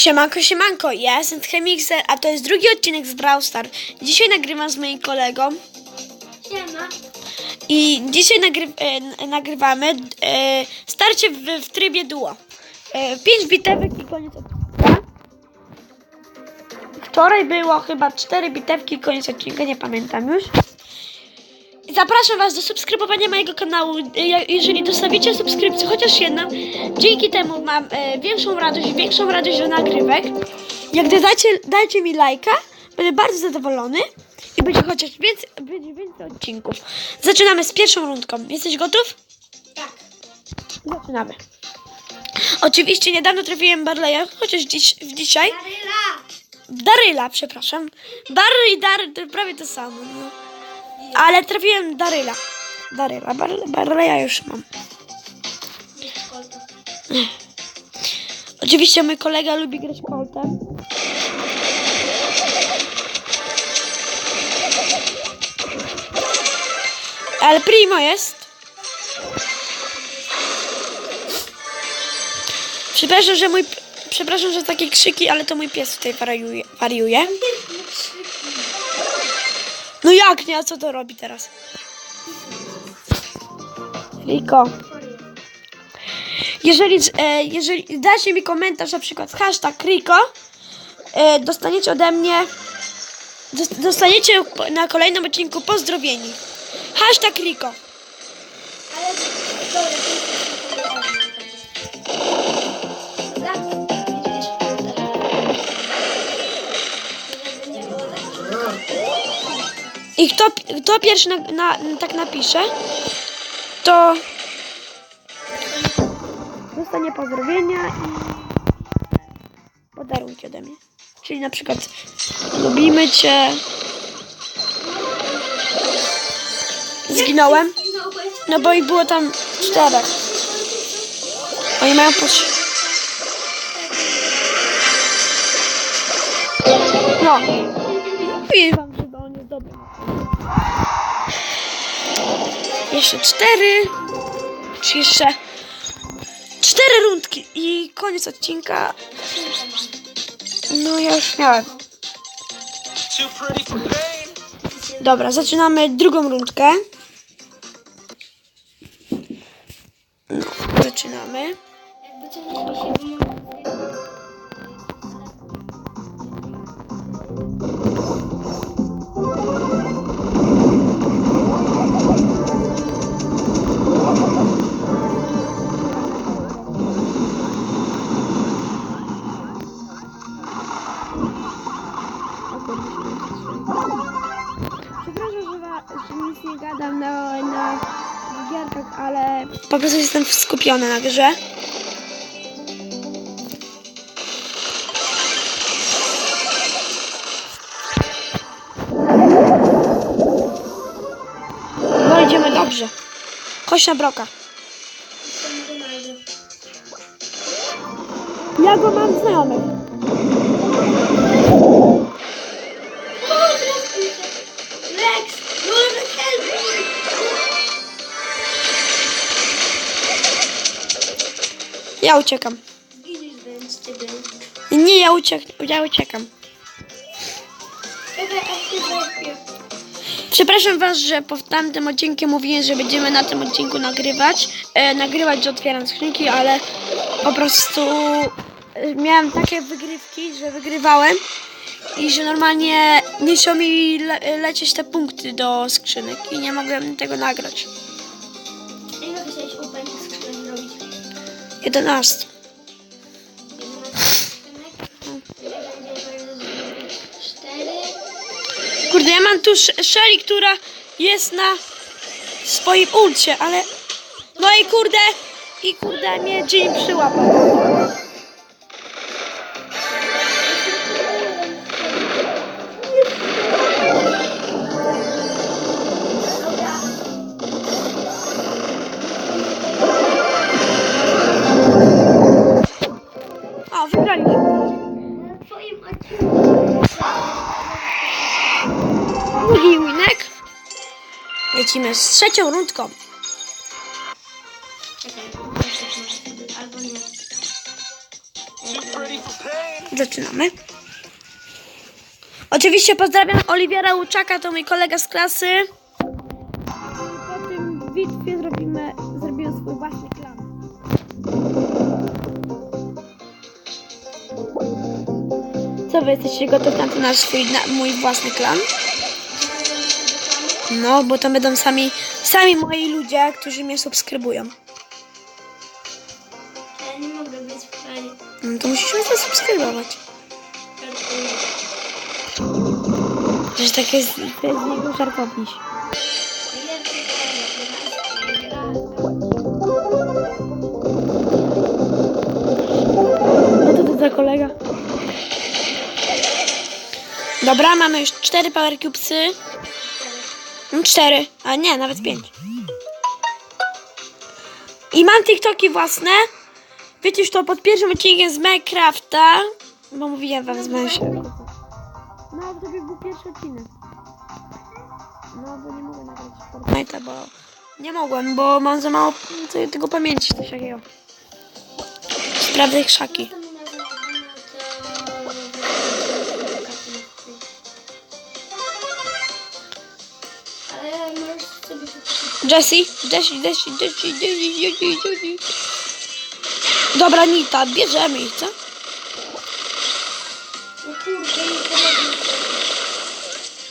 Siemanko, siemanko, ja jestem Chemixer, a to jest drugi odcinek z Brawl Star. Dzisiaj nagrywam z moim kolegą Siema. i dzisiaj nagry e, nagrywamy e, starcie w, w trybie duo. E, pięć bitewek i koniec odcinka. Wczoraj było chyba cztery bitewki i koniec odcinka, nie pamiętam już. Zapraszam Was do subskrybowania mojego kanału. Jeżeli dostawicie subskrypcję, chociaż jedną, dzięki temu mam e, większą radość, większą radość do nagrywek. Jak dajcie, dajcie mi lajka, będę bardzo zadowolony i będzie chociaż więcej, będzie więcej odcinków. Zaczynamy z pierwszą rundką. Jesteś gotów? Tak. Zaczynamy. Oczywiście niedawno trafiłem Barleya, chociaż dziś, w dzisiaj. Daryla. Daryla, przepraszam. Barry i Dary to prawie to samo. No. Ale trafiłem Daryla. Daryla, Bar Barleya już mam. Oczywiście mój kolega lubi grać Coltem. Ale Primo jest. Przepraszam, że mój... Przepraszam, że takie krzyki, ale to mój pies tutaj wariuje. wariuje. No jak nie? A co to robi teraz? Riko. Jeżeli, e, jeżeli dacie mi komentarz na przykład hashtag Riko, e, dostaniecie ode mnie dos- dostaniecie na kolejnym odcinku pozdrowieni. Hashtag Riko. Kto, kto pierwszy na, na, tak napisze, to dostanie pozdrowienia i podarunki ode mnie. Czyli na przykład lubimy cię. Zginąłem. No bo ich było tam czterech. Oni mają po. No. Mówię dobry. Jeszcze cztery. Czy jeszcze cztery rundki i koniec odcinka. No ja już miałem. Dobra, zaczynamy drugą rundkę. Gierkach, ale po prostu jestem skupiona na grze. No idziemy dobrze. Chodź na broka. Ja go mam znajomych. Ja uciekam. Nie, ja, uciek ja uciekam. Przepraszam Was, że po tamtym odcinku mówiłem, że będziemy na tym odcinku nagrywać. E, nagrywać, że otwieram skrzynki, ale po prostu e, miałem takie wygrywki, że wygrywałem i że normalnie nie chciał mi le lecieć te punkty do skrzynek i nie mogłem tego nagrać. 11. 4. Kurde, ja mam tu Sh- Shelly, która jest na swoim ulcie, ale... No i kurde, i kurde mnie Jim przyłapał. O, wygraliśmy. Na. Drugi winek. Lecimy z trzecią rundką. Czekaj, nie. For for pain. Zaczynamy. Oczywiście pozdrawiam Oliwiera Łuczaka, to mój kolega z klasy. Po tym bitwie zrobimy, zrobimy swój własny klan. Co wy jesteście gotowi na ten nasz swój, na, mój własny klan? No, bo to będą sami, sami moi ludzie, którzy mnie subskrybują. Ja nie mogę być w kraju. No to musisz mnie zasubskrybować. Że tak jest, to jest z niego żartowniś. No to to za kolega. Dobra, mamy już cztery power cubesy. No, cztery, a nie, nawet pięć. I mam TikToki własne. Wiecie już to pod pierwszym odcinkiem z Minecrafta. Bo mówiłem wam z Minecrafta. No, to by był pierwszy odcinek. No, bo nie mogę nagrać Fortnite'a, bo... Nie mogłem, bo mam za mało te- tego pamięci, coś takiego. Sprawdzę krzaki. Jessie, Jessie, Jessie, Jessie, Jessie, Jessie, Jessie. Dobra, Nita, bierzemy ich, co?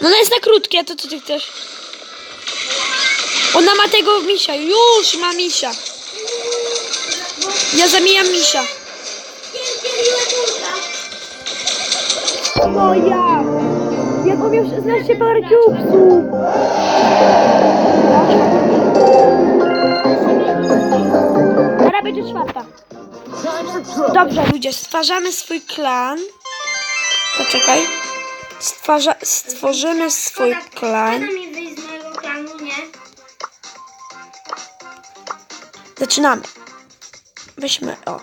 No ona jest na krótkie, to co ty chcesz? Ona ma tego misia, już ma misia. Ja zamieniam misia. O ja! Jak on miał 16 par cubesów! Teraz będzie czwarta. Dobrze, ludzie, stwarzamy swój klan. Poczekaj. Stwarza, stworzymy swój klan. Zaczynamy. Weźmy o.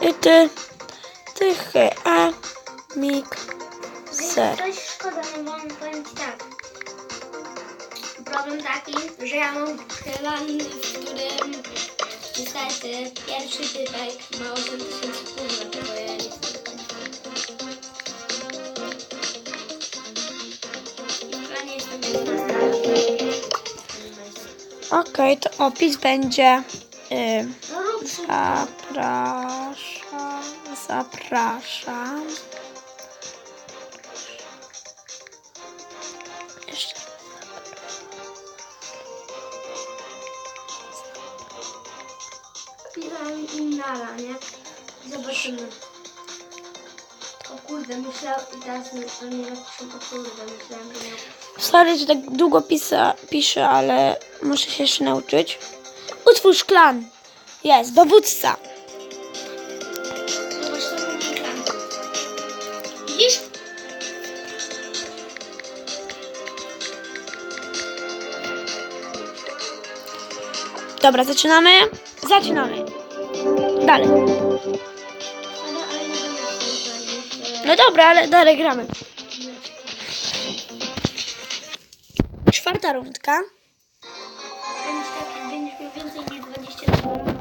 I ty, ty, he, a, mik, ser. Problem taki, że ja mam klan, w którym niestety pierwszy typek ma 8000 punktów, dlatego ja nie chcę do końca. I w klanie jestem 11. Okej, to opis będzie. Y, No rób Pisałem Innala, nie? Zobaczymy. O kurde, myślałem, i teraz mi oni napiszą, o kurde, myślałem, że miał... Sorry, że tak długo pisa, piszę, ale muszę się jeszcze nauczyć. Utwórz klan. Jest, dowódca. Zobacz, to mój. Widzisz? Dobra, zaczynamy. Zaczynamy. Dalej. No dobra, ale dalej gramy. Czwarta rundka. Będziesz będziesz miał więcej niż 22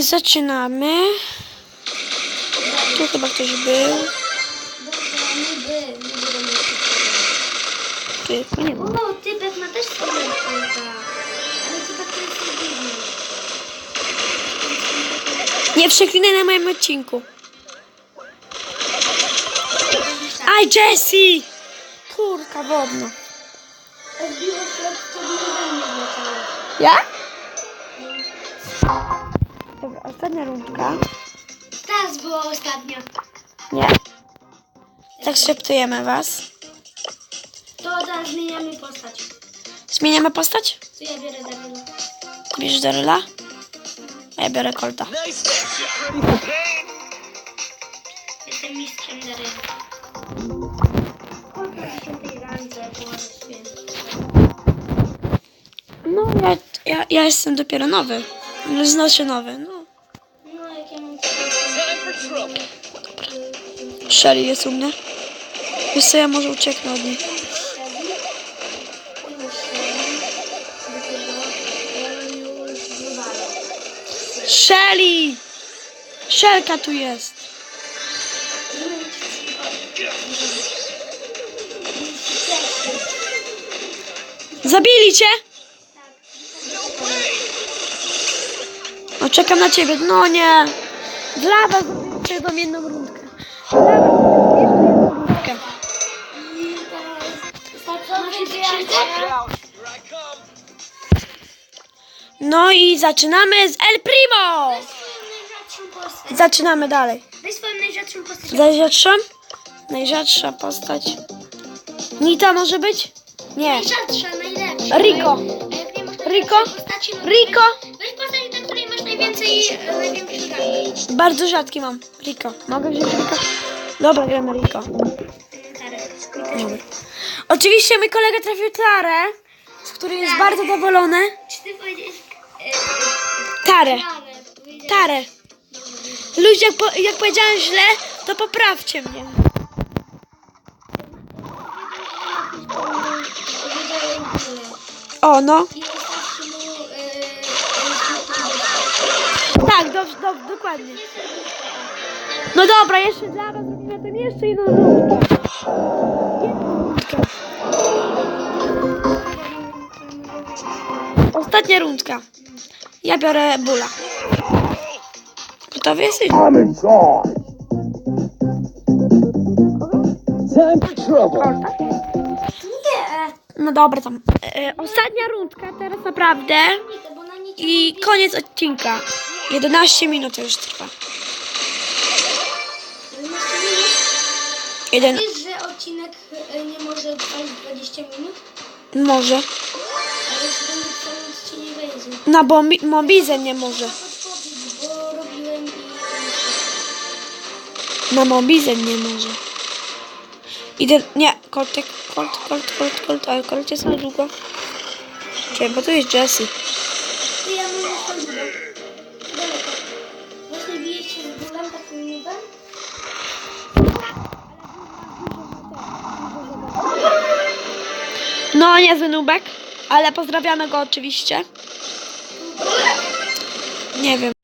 Zaczynamy. Tu chyba ktoś był. Nie ma. O, typek ma też swoje konta. Ale typek to jest dziwny. Nie przeklinaj na moim odcinku. Aj, Jessie! Kurka wodna. Odbiło się od. Ja? Dobra, ostatnia rundka. Teraz było ostatnio. Nie. Tak szeptujemy was. Zmieniamy postać. Zmieniamy postać? To ja biorę Daryla. Bierzesz Daryla? A ja biorę Colta. Jestem mistrzem Daryla. Po 10 randze położę święty. No, ja, ja, ja jestem dopiero nowy. Znoszę nowy, no. No, jak ja mam trouble. Shelly jest u mnie. Wiesz co, ja może ucieknę od niej. Shelly! Szelka tu jest. Zabili cię? No czekam na ciebie. No nie. Dla was zrobię wam jedną rundkę. Dla was jeszcze jedną rundkę. No i zaczynamy z El Primo! Zaczynamy dalej. Daj swoją najrzadszą postać. Najrzadsza? Najrzadsza postać. Nita może być? Nie. Najrzadsza, najlepsza. Rico. Rico? Rico? Weź, weź postać, na której masz najwięcej, e, największy rank. Bardzo rzadki mam. Rico. Mogę wziąć Rico? Dobra, gramy Rico. Dobra. Oczywiście mój kolega trafił Tarę, z której jest bardzo zadowolony. Czy ty powiedziałeś... Tarę. E, powiedziałeś- Tarę. Ludzie, jak, po, jak powiedziałem źle, to poprawcie mnie. O, no. Tak, do, do, dokładnie. No dobra, jeszcze dla was zrobimy tam jeszcze. Jedną rundkę. Ostatnia rundka. Ja biorę bula. Gotowy jesteś? I'm in charge. Time for trouble. No dobra, tam. E, ostatnia rundka, teraz naprawdę. I koniec odcinka. 11 minut już trwa. Jeden, Wiesz, że odcinek e, nie może trwać 20 minut? może. Na bombi- mobizę nie może. Na mobizę nie może. Idę. Nie, koltek, kolt, kolt, kolt, kolt, ale kolt jest na długo. Czekaj, bo tu jest nubem? No, niezły nubek, ale pozdrawiamy go oczywiście. Nie wiem.